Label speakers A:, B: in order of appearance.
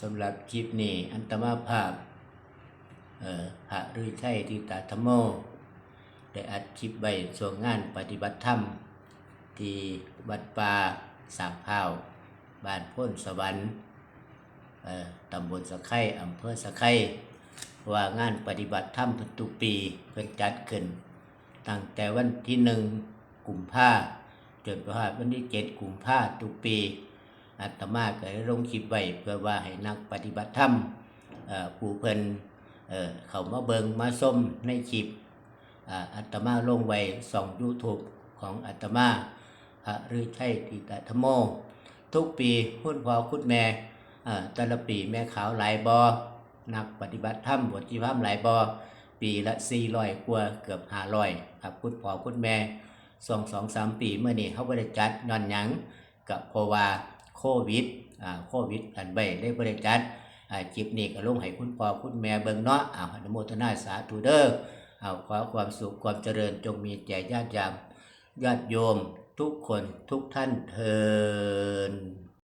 A: สำหรับคลิปนี้อันตมาภาพเอ่อพระฤาชัยทิตาธโม ได้อัดคลิปไว้ช่วงงานปฏิบัติธรรม ที่วัดป่าสามพาวบ้านพ้นสวรรค์เอ่อตำบลสะไคร่อำเภอสะไคร่ว่างานปฏิบัติธรรมทุกๆปีเพิ่นจัดขึ้น ตั้งแต่วันที่หนึ่งกุมภาจนถึงวันที่เจ็ดกุมภาทุกปี อาตมาก็ได้ลงคลิปไว้เพื่อว่าให้นักปฏิบัติธรรมเอ่อผู้เพิ่นเเขามาเบิงมาส้มในคลิปอาตมาลงไว้สอง YouTube ของอาตมาพระฤาชัยติตธรรมโม ทุกปีคุณพ่อคุณแม่แต่ละปีแม่ขาวหลายบอนักปฏิบัติธรรมบทที่พามหลายบอปีละ400กว่าเกือบ500ครับคุณพ่อคุณแม่สองสองสามปีเมื่อนี้เขาบริจัดย้อนหยังกับพราะว่า โควิดอ่าโควิดกันใบได้บริจัดอ่าจิบนี่ก็ลงให้คุณพ่อคุณแม่เบิ่งเนาะอ้าวอนุโมทนาสาธุเด้อเอาขอความสุขความเจริญจงมีแก่ญาติยามญาติโยมทุกคนทุกท่านเทิน